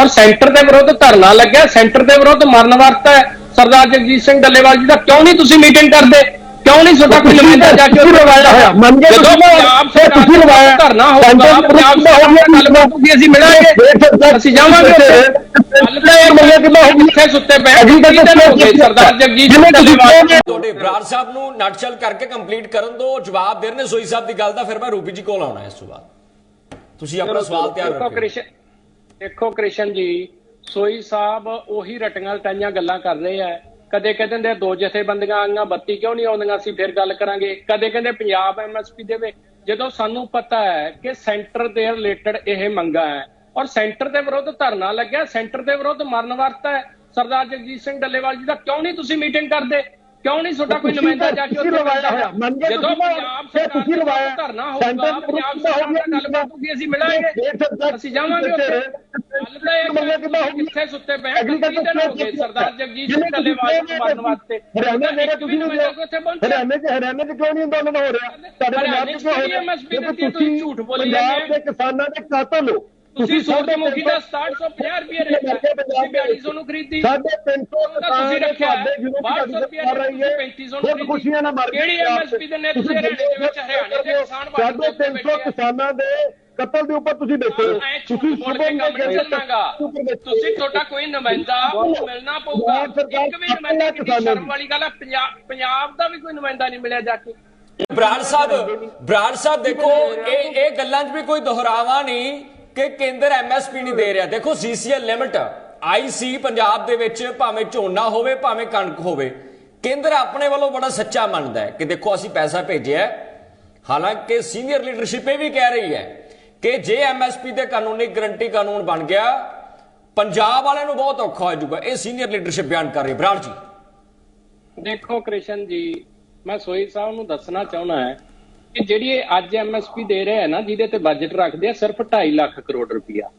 ਔਰ ਸੈਂਟਰ ਦੇ ਵਿਰੁੱਧ ਧਰਨਾ ਲੱਗਿਆ ਸੈਂਟਰ ਦੇ ਵਿਰੁੱਧ ਮਰਨ ਵਰਤਾ ਹੈ ਸਰਦਾਰ ਜਗਜੀਤ ਸਿੰਘ ਡੱਲੇਵਾਲ ਜੀ ਦਾ ਕਿਉਂ ਨਹੀਂ ਤੁਸੀਂ ਮੀਟਿੰਗ ਕਰਦੇ? ਕਿਉਂ ਨਹੀਂ ਤੁਹਾਡਾ ਕੋਈ ਨੁਮਾਇੰਦਾ ਜਾ ਕੇ ਤੁਸੀਂ ਲਵਾਇਆ ਹੋਇਆ ਮੰਨ ਗਏ ਜਦੋਂ ਤੁਸੀਂ ਪੰਜਾਬ ਫਿਰ ਸਰਕਾਰ ਤੁਸੀਂ ਦਾ ਲਵਾਇਆ ਧਰਨਾ ਹੋਊਗਾ ਪੰਜਾਬ ਦਾ ਸਰਕਾਰ ਨਾਲ ਗੱਲਬਾਤ ਹੋਊਗੀ ਅਸੀਂ ਮਿਲਾਂਗੇ। ਅਸੀਂ ਜਾਵਾਂਗੇ ਹੋਊਗੀ? ਤੁਸੀਂ ਤੁਹਾਡੇ ਬਰਾੜ ਸਾਹਿਬ ਨੂੰ ਨਟਸ਼ਲ ਕਰਕੇ ਕੰਪਲੀਟ ਕਰਨ ਦੋ ਜਵਾਬ ਦੇ ਰਹੇ ਨੇ ਸੋਈ ਸਾਹਿਬ ਦੀ ਗੱਲ ਦਾ ਫਿਰ ਮੈਂ ਰੂਪੀ ਜੀ ਕੋਲ ਆਉਣਾ ਇਸ ਤੋਂ ਬਾਅਦ। ਤੁਸੀਂ ਆਪਣਾ ਸਵਾਲ ਤਿਆਰ ਰੱਖੋ ਦੇਖੋ ਕ੍ਰਿਸ਼ਨ ਜੀ, ਸੋਈ ਸਾਹਿਬ ਉਹੀ ਰਟੀਆਂ ਲਟਾਈਆਂ ਗੱਲਾਂ ਕਰ ਰਹੇ ਆ। ਕਦੇ ਕਹਿੰਦੇ ਨੇ ਦੋ ਜਥੇਬੰਦੀਆਂ ਆਈਆਂ 32 ਕਿਉਂ ਨਹੀਂ ਆਉਂਦੀਆਂ ਅਸੀਂ ਫਿਰ ਗੱਲ ਕਰਾਂਗੇ। ਕਦੇ ਕਹਿੰਦੇ ਪੰਜਾਬ ਐਮਐਸਪੀ ਦੇਵੇ। ਜਦੋਂ ਸਾਨੂੰ ਪਤਾ ਹੈ ਕਿ ਸੈਂਟਰ ਦੇ ਰਿਲੇਟਡ ਇਹ ਮੰਗਾ ਹੈ ਔਰ ਸੈਂਟਰ ਦੇ ਵਿਰੁੱਧ ਧਰਨਾ ਲੱਗਿਆ, ਸੈਂਟਰ ਦੇ ਵਿਰੁੱਧ ਮਰਨ ਵਰਤਾ ਹੈ ਸਰਦਾਰ ਜਗਜੀਤ ਸਿੰਘ ਡੱਲੇਵਾਲ ਜੀ ਦਾ ਕਿਉਂ ਨਹੀਂ ਤੁਸੀਂ ਮੀਟਿੰਗ ਕਰਦੇ? ਕਿਉਂ ਨਹੀਂ ਤੁਹਾਡਾ ਕੋਈ ਨੁਮਾਇੰਦਾ ਜਾ ਕੇ ਉੱਥੇ ਲਵਾਇਆ ਜਦੋਂ ਤੁਸੀਂ ਪੰਜਾਬ ਸਰਕਾਰ ਤੁਸੀਂ ਦਾ ਲਵਾਇਆ। ਧਰਨਾ ਹੋਊਗਾ ਪੰਜਾਬ ਸਰਕਾਰ ਨਾਲ ਗੱਲਬਾਤ ਹੋਊਗੀ ਅਸੀਂ ਮਿਲਾਂਗੇ। ਅਸੀਂ ਜਾਵਾਂਗੇ ਉੱਥੇ। ਗੱਲ ਤਾਂ ਇਹ ਕਿੱਦਾਂ ਹੋਊਗੀ? ਕਿੱਥੇ ਸੁੱਤੇ ਪਏ ਨਾਲ ਹੋ ਗਏ? ਸਰਦਾਰ ਜਗਜੀਤ ਸਿੰਘ ਡੱਲੇਵਾਲ ਨੂੰ ਮਾਰਨ ਵਾਸਤੇ? ਹਰਿਆਣਾ ਵੀ ਤੁਸੀਂ ਪਹੁੰਚਿਆ ਹਰਿਆਣੇ ਚ ਹਰਿਆਣੇ ਚ ਕਿਉਂ ਨਹੀਂ ਅੰਦੋਲਨ ਹੋ ਰਿਹਾ? ਸਾਡੇ ਪੰਜਾਬ ਚ ਕਿਉਂ ਹੋ ਰਿਹਾ? ਤੁਸੀਂ ਝੂਠ ਬੋਲੀ ਪੰਜਾਬ ਜਾਂਦੇ ਦੇ ਕਿਸਾਨਾਂ ਦੇ ਕਾਤਲ ਹੋ ਤੁਸੀਂ ਸੂਰਜਮੁਖੀ ਦਾ 6750 ਰੁਪਏ ਰੇਟ ਹੈ ਤੁਸੀਂ 4200 ਨੂੰ ਖਰੀਦੀ। ਸਾਡੇ 300 ਤੁਸੀਂ ਰੱਖਿਆ। ਤੁਹਾਡੇ ਯੂਨੀਵਰਸਿਟੀ 1200 ਰੁਪਏ ਕਰ ਰਹੀ ਹੈ। 3500 ਖੁਦ ਖੁਸ਼ੀਆਂ ਨਾਲ ਮਰ ਕਿਹੜੀ ਐਮਐਸਪੀ ਦੇ ਨੇ ਤੁਸੀਂ ਹਰਿਆਣੇ ਦੇ ਵਿੱਚ ਹਰਿਆਣੇ ਦੇ ਕਿਸਾਨ ਸਾਡੇ 300 ਕਿਸਾਨਾਂ ਦੇ ਕਤਲ ਦੇ ਉੱਪਰ ਤੁਸੀਂ ਬੈਠੇ ਤੁਸੀਂ ਕੰਮ ਨਹੀਂ ਚੱਲਣਾਗਾ। ਤੁਸੀਂ ਤੁਹਾਡਾ ਕੋਈ ਨੁਮਾਇੰਦਾ ਮਿਲਣਾ ਪਊਗਾ। ਇੱਕ ਵੀ ਨੁਮਾਇੰਦਾ ਸ਼ਰਮ ਵਾਲੀ ਗੱਲ ਹੈ ਪੰਜਾਬ ਪੰਜਾਬ ਦਾ ਵੀ ਕੋਈ ਨੁਮਾਇੰਦਾ ਨਹੀਂ ਮਿਲਿਆ ਜਾ ਕੇ। ਬਰਾੜ ਸਾਹਿਬ ਬਰਾੜ ਸਾਹਿਬ ਦੇਖੋ ਇਹ ਇਹ ਗੱਲਾਂ 'ਚ ਵੀ ਕੋਈ ਦੁਹਰਾਵਾ ਨਹੀਂ। ਕਿ ਕੇਂਦਰ ਐਮਐਸਪੀ ਨਹੀਂ ਦੇ ਰਿਹਾ। ਦੇਖੋ ਸੀਸੀਐਲ ਲਿਮਟ ਆਈਸੀ ਪੰਜਾਬ ਦੇ ਵਿੱਚ ਭਾਵੇਂ ਝੋਨਾ ਹੋਵੇ, ਭਾਵੇਂ ਕਣਕ ਹੋਵੇ, ਕੇਂਦਰ ਆਪਣੇ ਵੱਲੋਂ ਬੜਾ ਸੱਚਾ ਮੰਨਦਾ ਹੈ ਕਿ ਦੇਖੋ, ਅਸੀਂ ਪੈਸਾ ਭੇਜਿਆ ਹਾਲਾਂਕਿ ਸੀਨੀਅਰ ਲੀਡਰਸ਼ਿਪ ਇਹ ਵੀ ਕਹਿ ਰਹੀ ਹੈ ਕਿ ਜੇ ਐਮਐਸਪੀ ਦੇ ਕਾਨੂੰਨੀ ਗਰੰਟੀ ਕਾਨੂੰਨ ਬਣ ਗਿਆ, ਪੰਜਾਬ ਵਾਲਿਆਂ ਨੂੰ ਬਹੁਤ ਔਖਾ ਹੋ ਜਾਊਗਾ। ਇਹ ਸੀਨੀਅਰ ਲੀਡਰਸ਼ਿਪ ਬਿਆਨ ਕਰ ਰਹੀ ਬਰਾੜ ਜੀ। ਦੇਖੋ ਕ੍ਰਿਸ਼ਨ ਜੀ, ਮੈਂ ਸੋਈ ਸਾਹਿਬ ਨੂੰ ਦੱਸਣਾ ਚਾਹੁੰਦਾ ਹੈ ਕਿ ਜਿਹੜੀ ਇਹ ਅੱਜ ਐਮਐਸਪੀ ਦੇ ਰਹੇ ਹੈ ਨਾ, ਜਿਹਦੇ ਤੇ ਬਜਟ ਰੱਖਦੇ ਆ, ਸਿਰਫ 2.5 ਲੱਖ ਕਰੋੜ ਰੁਪਇਆ।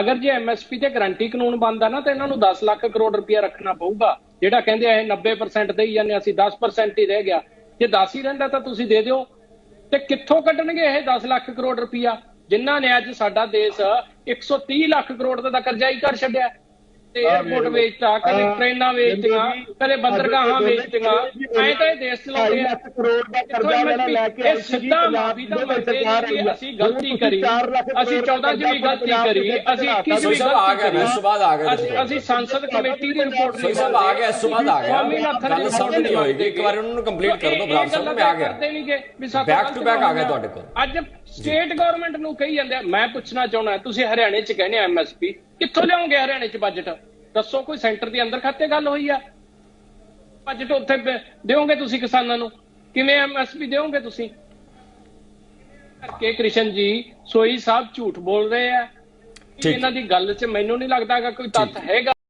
ਅਗਰ ਜੇ ਐਮਐਸਪੀ ਤੇ ਗਰੰਟੀ ਕਾਨੂੰਨ ਬਣਦਾ ਨਾ, ਤਾਂ ਇਹਨਾਂ ਨੂੰ 10 ਲੱਖ ਕਰੋੜ ਰੁਪਇਆ ਰੱਖਣਾ ਪਊਗਾ। ਜਿਹੜਾ ਕਹਿੰਦੇ ਆ ਇਹ 90% ਦੇ ਹੀ ਜਾਂਦੇ ਅਸੀਂ 10% ਹੀ ਰਹਿ ਗਿਆ। ਜੇ 10 ਹੀ ਰਹਿੰਦਾ ਤਾਂ ਤੁਸੀਂ ਦੇ ਦਿਓ। ਤੇ ਕਿੱਥੋਂ ਕੱਢਣਗੇ ਇਹ 10 ਲੱਖ ਕਰੋੜ ਰੁਪਇਆ? ਜਿਨ੍ਹਾਂ ਨੇ ਅੱਜ ਸਾਡਾ ਦੇਸ਼ 130 ਲੱਖ ਕਰੋੜ ਦਾ ਤਾਂ ਕਰਜ਼ਾ ਹੀ ਕਰ ਛੱਡਿਆ। ਤੇ 에어ਪੋਰਟ ਵੇਚਤਾ ਕਦੇ ਟ੍ਰੇਨਾਂ ਵੇਚਤੀਆਂ ਕਦੇ ਬੰਦਰਗਾਹਾਂ ਵੇਚਤੀਆਂ। ਐਂ ਤਾਂ ਇਹ ਦੇਸ਼ ਚਲਾਉਂਦੇ ਆ। ਕਰੋੜ ਦਾ ਕਰਜ਼ਾ ਲੈ ਕੇ ਇਹ ਸਿੱਧਾ ਮਾਫੀ ਦਾ ਮੰਗਦੇ ਕਿ ਅਸੀਂ ਗਲਤੀ ਕਰੀ। ਅਸੀਂ 14 ਚ ਵੀ ਗਲਤੀ ਕਰੀ। ਅਸੀਂ 21 ਚ ਵੀ ਆ ਗਏ ਮੈਂ ਬਾਅਦ ਆ ਗਏ ਅਸੀਂ ਸੰਸਦ ਕਮੇਟੀ ਦੀ ਰਿਪੋਰਟ ਸੋਈ ਸਾਹਿਬ ਆ ਗਿਆ ਬਾਅਦ ਆ ਗਿਆ ਗੱਲ ਸਮਝ ਨਹੀਂ ਹੋਏਗੀ। ਇੱਕ ਵਾਰ ਉਹਨਾਂ ਨੂੰ ਕੰਪਲੀਟ ਕਰ ਦਿਓ ਸਾਹਿਬ ਮੈਂ ਆ ਗਿਆ। ਕਰਦੇ ਨਹੀਂਗੇ ਵੀ ਸਾਥੋਂ Back ਗਲਤ to back ਆ ਗਿਆ। ਤੁਹਾਡੇ ਕੋਲ। ਅੱਜ ਸਟੇਟ ਗਵਰਨਮੈਂਟ ਨੂੰ ਕਹੀ ਜਾਂਦੇ ਮੈਂ ਪੁੱਛਣਾ ਚਾਹੁੰਦਾ ਤੁਸੀਂ ਹਰਿਆਣੇ ਚ ਕਹਿੰਦੇ ਐਮਐਸਪੀ ਕਿੱਥੋਂ ਲਿਆਉਂਗੇ ਹਰਿਆਣੇ ਚ ਬਜਟ ਦੱਸੋ ਕੋਈ ਸੈਂਟਰ ਦੇ ਅੰਦਰ ਖਾਤੇ ਗੱਲ ਹੋਈ ਆ? ਬਜਟ ਉੱਥੇ ਦਿਓਗੇ ਤੁਸੀਂ ਕਿਸਾਨਾਂ ਨੂੰ? ਕਿਵੇਂ ਐਮਐਸਪੀ ਦਿਓਗੇ ਤੁਸੀਂ? ਕੇ ਕ੍ਰਿਸ਼ਨ ਜੀ ਸੋਈ ਸਾਹਿਬ ਝੂਠ ਬੋਲ ਰਹੇ ਆ। ਇਹਨਾਂ ਦੀ ਗੱਲ 'ਚ ਮੈਨੂੰ ਨਹੀਂ ਲੱਗਦਾ ਕਿ ਕੋਈ ਤੱਥ ਹੈਗਾ।